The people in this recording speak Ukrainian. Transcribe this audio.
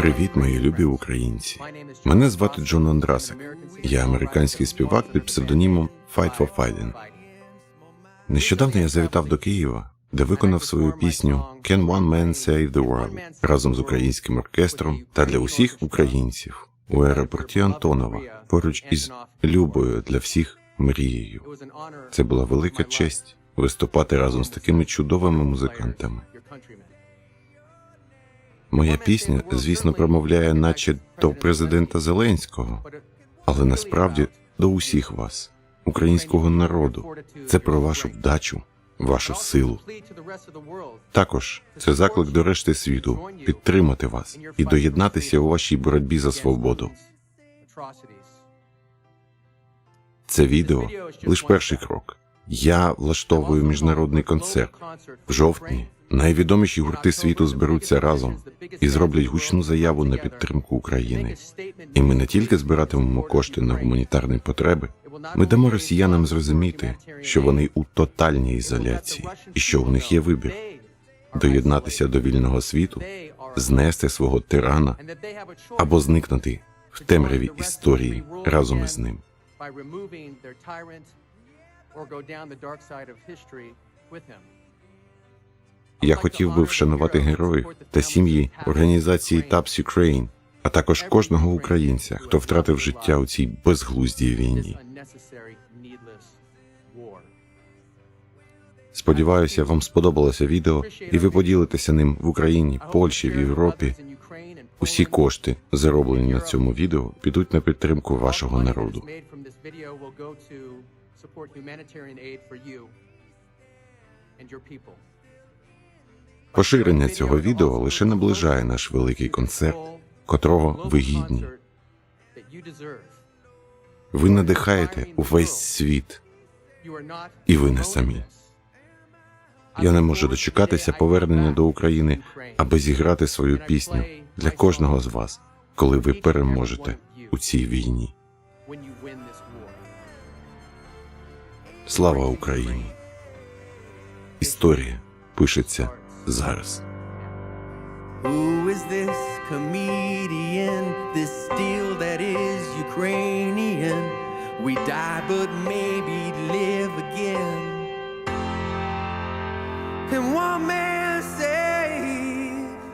Привіт, мої любі українці. Мене звати Джон Андрасик. Я американський співак під псевдонімом Fight for Fighting. Нещодавно я завітав до Києва, де виконав свою пісню Can One Man Save the World разом з українським оркестром та для усіх українців у аеропорті Антонова поруч із Любою для всіх мрією. Це була велика честь виступати разом з такими чудовими музикантами. Моя пісня, звісно, промовляє наче до президента Зеленського, але насправді до усіх вас, українського народу. Це про вашу вдачу, вашу силу. Також це заклик до решти світу підтримати вас і доєднатися у вашій боротьбі за свободу. Це відео лише перший крок. Я влаштовую міжнародний концерт в жовтні. Найвідоміші гурти світу зберуться разом і зроблять гучну заяву на підтримку України. І ми не тільки збиратимемо кошти на гуманітарні потреби, ми дамо росіянам зрозуміти, що вони у тотальній ізоляції і що у них є вибір доєднатися до вільного світу, знести свого тирана або зникнути в темряві історії разом із ним. Or go down the dark side of history with him. Я хотів би вшанувати героїв та сім'ї організації TAPS Ukraine, а також кожного українця, хто втратив життя у цій безглуздій війні. Сподіваюся, вам сподобалося відео, і ви поділитеся ним в Україні, Польщі, в Європі. Усі кошти, зароблені на цьому відео, підуть на підтримку вашого народу. Поширення цього відео лише наближає наш великий концерт, котрого ви гідні. Ви надихаєте увесь світ. І ви не самі. Я не можу дочекатися повернення до України, аби зіграти свою пісню для кожного з вас, коли ви переможете у цій війні. Слава Україні! Історія пишеться зараз. Who is this comedian? This steel that is Ukrainian. We die, but maybe live again. And one man